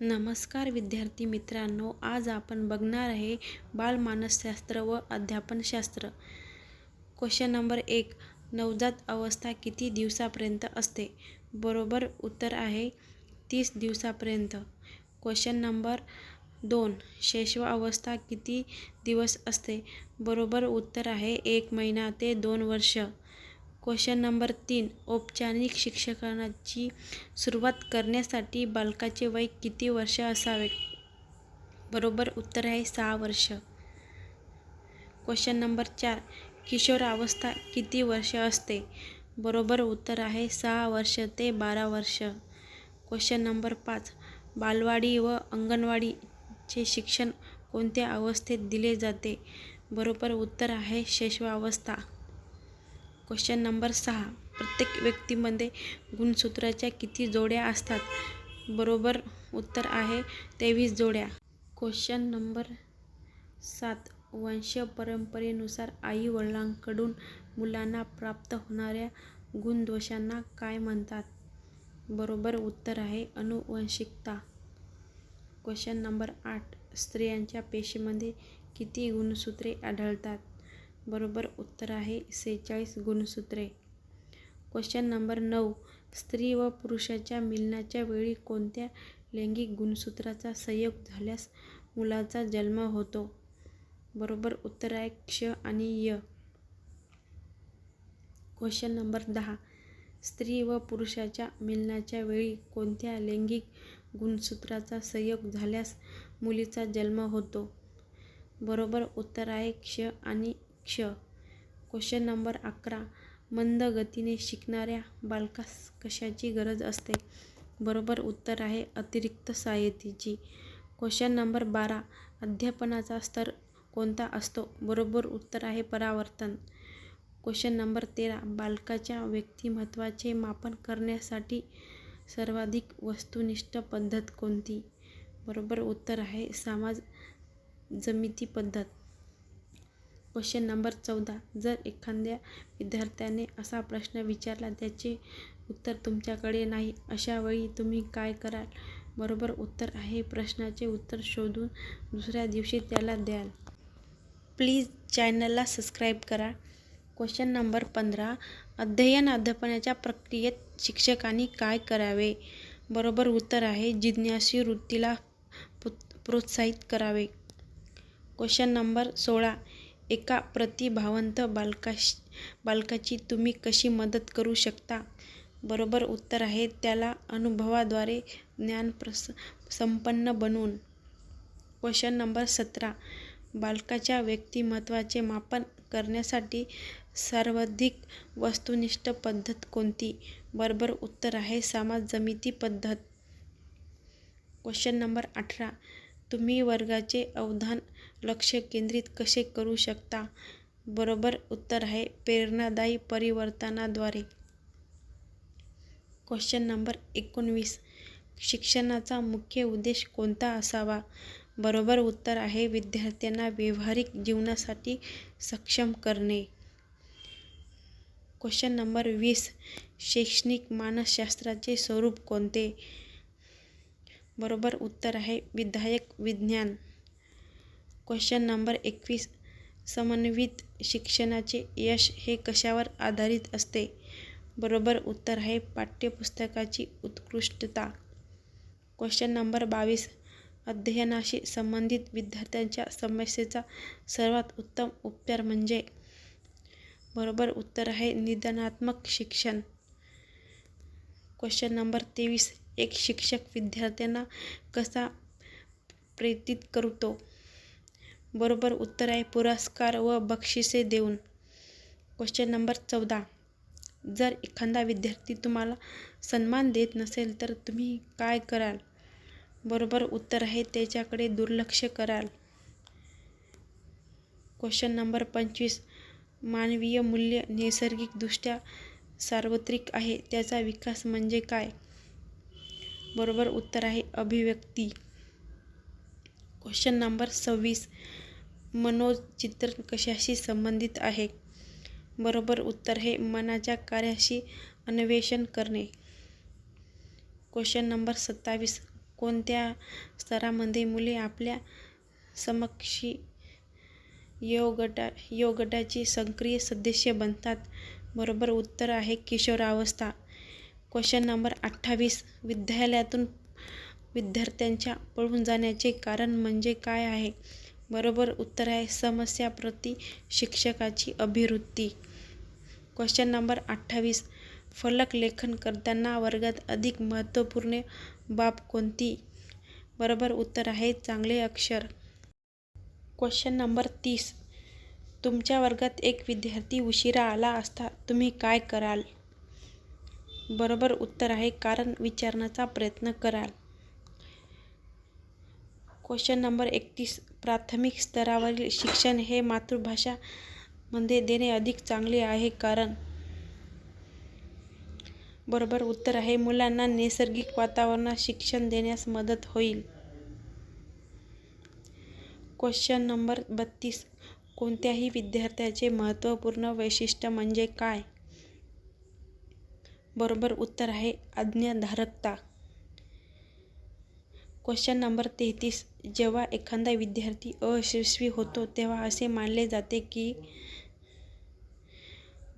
नमस्कार विद्यार्थी मित्रांनो आज आपण बघणार आहे बालमानसशास्त्र व अध्यापनशास्त्र. क्वेश्चन नंबर एक नवजात अवस्था किती दिवसापर्यंत असते? बरोबर उत्तर आहे तीस दिवसापर्यंत. क्वेश्चन नंबर दोन शैशव अवस्था किती दिवस असते? बरोबर उत्तर आहे एक महिना ते दोन वर्ष. क्वेश्चन नंबर तीन. औपचारिक शिक्षणाची सुरुवात करण्यासाठी बालकाचे वय किती वर्ष असावे? बरोबर उत्तर आहे सहा वर्ष. क्वेश्चन नंबर चार. किशोरावस्था किती वर्ष असते? बरोबर उत्तर आहे सहा वर्ष ते बारा वर्ष. क्वेश्चन नंबर पाच. बालवाडी व अंगणवाडीचे शिक्षण कोणत्या अवस्थेत दिले जाते? बरोबर उत्तर आहे शैशवावस्था क्वेश्चन नंबर सहा. प्रत्येक व्यक्तीमध्ये गुणसूत्राच्या किती जोड्या असतात? बरोबर उत्तर आहे तेवीस जोड्या. क्वेश्चन नंबर सात. वंश परंपरेनुसार आई वडिलांकडून मुलांना प्राप्त होणाऱ्या गुणदोषांना काय म्हणतात? बरोबर उत्तर आहे अनुवंशिकता. क्वेश्चन नंबर आठ. स्त्रियांच्या पेशीमध्ये किती गुणसूत्रे आढळतात? बरोबर उत्तर आहे सेहेचाळीस गुणसूत्रे. क्वेश्चन नंबर नऊ. स्त्री व पुरुषाच्या मिलनाच्या वेळी कोणत्या लैंगिक गुणसूत्राचा संयोग झाल्यास मुलाचा जन्म होतो? बरोबर उत्तर आहे क्ष आणि य. क्वेश्चन नंबर दहा. स्त्री व पुरुषाच्या मिलनाच्या वेळी कोणत्या लैंगिक गुणसूत्राचा संयोग झाल्यास मुलीचा जन्म होतो? बरोबर उत्तर आहे क्ष आणि क्ष क्वेश्चन नंबर अकरा. मंद गतीने शिकणाऱ्या बालकास कशाची गरज असते? बरोबर उत्तर आहे अतिरिक्त सहाय्यतेची. क्वेश्चन नंबर बारा. अध्यापनाचा स्तर कोणता असतो? बरोबर उत्तर आहे परावर्तन. क्वेश्चन नंबर तेरा. बालकाच्या व्यक्तिमत्वाचे मापन करण्यासाठी सर्वाधिक वस्तुनिष्ठ पद्धत कोणती? बरोबर उत्तर आहे समाज जमिती पद्धत. क्वेश्चन नंबर चौदा. जर एखाद्या विद्यार्थ्याने असा प्रश्न विचारला त्याचे उत्तर तुमच्याकडे नाही अशा वेळी तुम्ही काय कराल? बरोबर उत्तर आहे. प्रश्नाचे उत्तर शोधून दुसऱ्या दिवशी त्याला द्याल. प्लीज चॅनलला सबस्क्राईब करा. क्वेश्चन नंबर पंधरा. अध्ययन अध्यापनाच्या प्रक्रियेत शिक्षकांनी काय करावे? बरोबर उत्तर आहे. जिज्ञासी वृत्तीला प्रोत्साहित करावे. क्वेश्चन नंबर सोळा. एका प्रतिभावंत बालकाश बालकाची तुम्ही कशी मदत करू शकता? बरोबर उत्तर आहे त्याला अनुभवाद्वारे ज्ञान प्रस संपन्न बनवून. क्वेश्चन नंबर सतरा. बालकाच्या व्यक्तिमत्वाचे मापन करण्यासाठी सर्वाधिक वस्तुनिष्ठ पद्धत कोणती? बरोबर उत्तर आहे समाज जमिती पद्धत. क्वेश्चन नंबर अठरा. तुम्ही वर्गाचे अवधान लक्ष केंद्रित कसे करू शकता? बरोबर उत्तर आहे प्रेरणादायी परिवर्तनाद्वारे. क्वेश्चन नंबर एकोणवीस. शिक्षणाचा मुख्य उद्देश कोणता असावा? बरोबर उत्तर आहे विद्यार्थ्यांना व्यावहारिक जीवनासाठी सक्षम करणे. क्वेश्चन नंबर वीस. शैक्षणिक मानसशास्त्राचे स्वरूप कोणते? बरोबर उत्तर आहे विधायक विज्ञान. क्वेश्चन नंबर एकवीस. समन्वित शिक्षणाचे यश हे कशावर आधारित असते? बरोबर उत्तर आहे पाठ्यपुस्तकाची उत्कृष्टता. क्वेश्चन नंबर बावीस. अध्ययनाशी संबंधित विद्यार्थ्यांच्या समस्येचा सर्वात उत्तम उपचार म्हणजे? बरोबर उत्तर आहे निदानात्मक शिक्षण. क्वेश्चन नंबर तेवीस. एक शिक्षक विद्यार्थ्यांना कसा प्रेरित करतो? बरोबर उत्तर आहे पुरस्कार व बक्षिसे देऊन. क्वेश्चन नंबर चौदा. जर एखादा विद्यार्थी तुम्हाला सन्मान देत नसेल तर तुम्ही काय कराल? बरोबर उत्तर आहे त्याच्याकडे दुर्लक्ष कराल. क्वेश्चन नंबर पंचवीस. मानवीय मूल्य नैसर्गिकदृष्ट्या सार्वत्रिक आहे त्याचा विकास म्हणजे काय? बरोबर उत्तर आहे अभिव्यक्ती. क्वेश्चन नंबर सव्वीस. मनोचित्रण कशाशी संबंधित आहे? बरोबर उत्तर हे मनाच्या कार्याशी अन्वेषण करणे. क्वेश्चन नंबर सत्तावीस. कोणत्या स्तरामध्ये मुले आपल्या समक्षी योगटा योगटाची सक्रिय सदस्य बनतात? बरोबर उत्तर आहे किशोरावस्था. क्वेश्चन नंबर अठ्ठावीस. विद्यालयातून विद्यार्थ्यांच्या पळून जाण्याचे कारण म्हणजे काय आहे? बरोबर उत्तर आहे समस्याप्रती शिक्षकाची अभिवृत्ती. क्वेश्चन नंबर अठ्ठावीस. फलक लेखन करताना वर्गात अधिक महत्त्वपूर्ण बाब कोणती? बरोबर उत्तर आहे चांगले अक्षर. क्वेश्चन नंबर तीस. तुमच्या वर्गात एक विद्यार्थी उशिरा आला असता तुम्ही काय कराल? बरोबर उत्तर आहे कारण विचारण्याचा प्रयत्न कराल. क्वेश्चन नंबर एकतीस प्राथमिक स्तरावरील शिक्षण हे मातृभाषा मध्ये देणे अधिक चांगले आहे कारण बरोबर उत्तर आहे मुलांना नैसर्गिक वातावरणात शिक्षण देण्यास मदत होईल. क्वेश्चन नंबर बत्तीस कोणत्याही विद्यार्थ्याचे महत्त्वपूर्ण वैशिष्ट्य म्हणजे काय? बरोबर उत्तर आहे आज्ञाधारकता. क्वेश्चन नंबर तेहतीस. जेव्हा एखादा विद्यार्थी अयशस्वी होतो तेव्हा असे मानले जाते की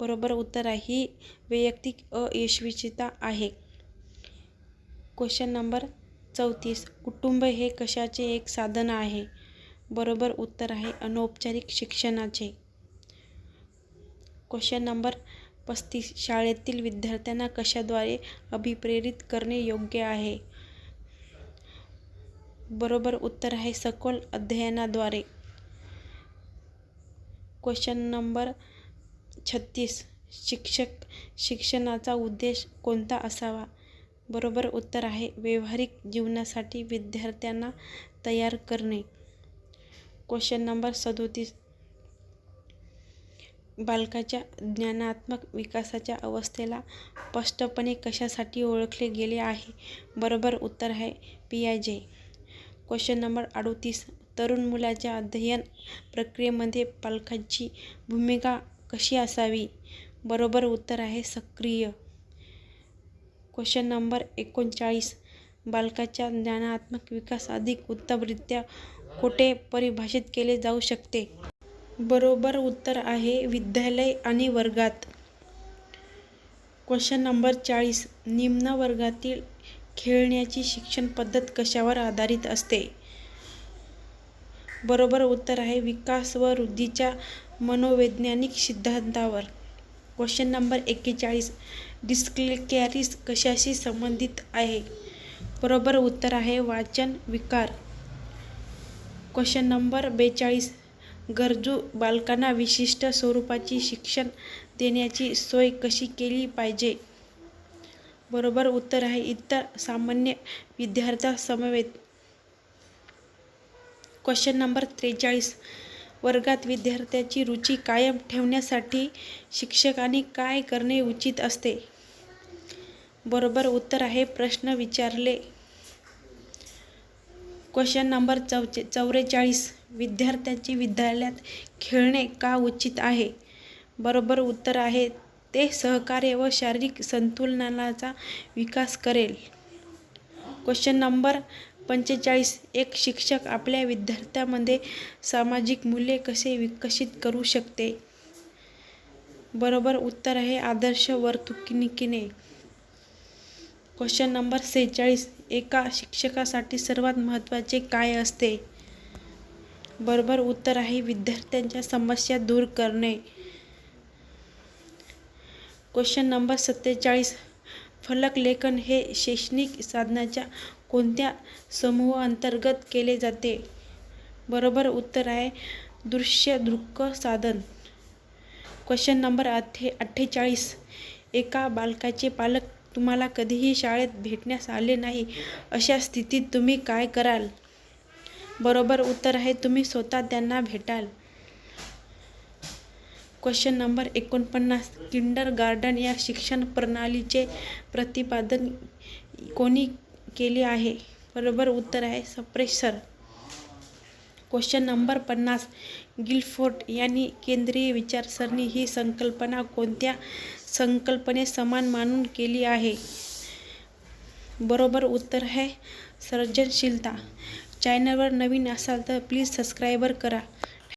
बरोबर उत्तर आहे ही वैयक्तिक अयशस्वीता आहे. क्वेश्चन नंबर चौतीस. कुटुंब हे कशाचे एक साधन आहे? बरोबर उत्तर आहे अनौपचारिक शिक्षणाचे. क्वेश्चन नंबर पस्तीस. शाळेतील विद्यार्थ्यांना कशाद्वारे अभिप्रेरित करणे योग्य आहे? बरोबर उत्तर आहे सखोल अध्ययनाद्वारे. क्वेश्चन नंबर छत्तीस. शिक्षक शिक्षणाचा उद्देश कोणता असावा? बरोबर उत्तर आहे व्यावहारिक जीवनासाठी विद्यार्थ्यांना तयार करणे. क्वेश्चन नंबर सदोतीस. बालकाच्या ज्ञानात्मक विकासाच्या अवस्थेला स्पष्टपणे कशासाठी ओळखले गेले आहे? बरोबर उत्तर आहे पियाजे क्वेश्चन नंबर अडोतीस. तरुण मुलाच्या अध्ययन प्रक्रियेमध्ये पालकांची भूमिका कशी असावी? बरोबर उत्तर आहे सक्रिय. क्वेश्चन नंबर एकोणचाळीस. बालकाच्या ज्ञानात्मक विकास अधिक उत्तमरित्या कुठे परिभाषित केले जाऊ शकते? बरोबर उत्तर आहे विद्यालय आणि वर्गात. क्वेश्चन नंबर चाळीस. निम्न वर्गातील खेळण्याची शिक्षण पद्धत कशावर आधारित असते? बरोबर उत्तर आहे विकास व वृद्धीच्या मनोवैज्ञानिक सिद्धांतावर. क्वेश्चन नंबर एक्केचाळीस. डिस्क्लेकॅरिस कशाशी संबंधित आहे? बरोबर उत्तर आहे वाचन विकार. क्वेश्चन नंबर बेचाळीस. गरजू बालकांना विशिष्ट स्वरूपाची शिक्षण देण्याची सोय कशी केली पाहिजे? बरोबर उत्तर आहे. इतर सामान्य विद्यार्थ्यांसमवेत क्वेश्चन नंबर त्रेचाळीस. वर्गात विद्यार्थ्याची रुची कायम ठेवण्यासाठी शिक्षकांनी काय करणे उचित असते? बरोबर उत्तर आहे प्रश्न विचारले. क्वेश्चन नंबर चौचे चौवेचाळीस विद्यार्थ्याची विद्यालयात खेळणे का उचित आहे? बरोबर उत्तर आहे ते सहकार्य व शारीरिक संतुलनाचा विकास करेल. क्वेश्चन नंबर पंचेचाळीस. एक शिक्षक आपल्या विद्यार्थ्यामध्ये सामाजिक मूल्ये कसे विकसित करू शकते? बरोबर उत्तर आहे आदर्श वर्तणुकीने. क्वेश्चन नंबर सेहेचाळीस. एका शिक्षकासाठी सर्वात महत्त्वाचे काय असते? बरोबर उत्तर आहे विद्यार्थ्यांच्या समस्या दूर करणे. क्वेश्चन नंबर सत्तेचाळीस. फलक लेखन हे शैक्षणिक साधनाच्या कोणत्या समूहाअंतर्गत केले जाते? बरोबर उत्तर आहे दृश्य दृक्क साधन. क्वेश्चन नंबर अठ्ठे अठ्ठेचाळीस. एका बालकाचे पालक तुम्हाला कधीही शाळेत भेटण्यास आले नाही अशा स्थितीत तुम्ही काय कराल? बरोबर उत्तर आहे तुम्ही स्वतः त्यांना भेटाल. क्वेश्चन नंबर एकोणपन्नास. किंडर गार्डन या शिक्षण प्रणालीचे प्रतिपादन कोणी केले आहे? बरोबर उत्तर आहे सप्रेसर क्वेश्चन नंबर पन्नास. गिलफोर्ट यांनी केंद्रीय विचारसरणी ही संकल्पना कोणत्या संकल्पने समान मानून केली आहे? बरोबर उत्तर आहे सर्जनशीलता. चॅनलवर नवीन असाल तर प्लीज सबस्क्रायबर करा.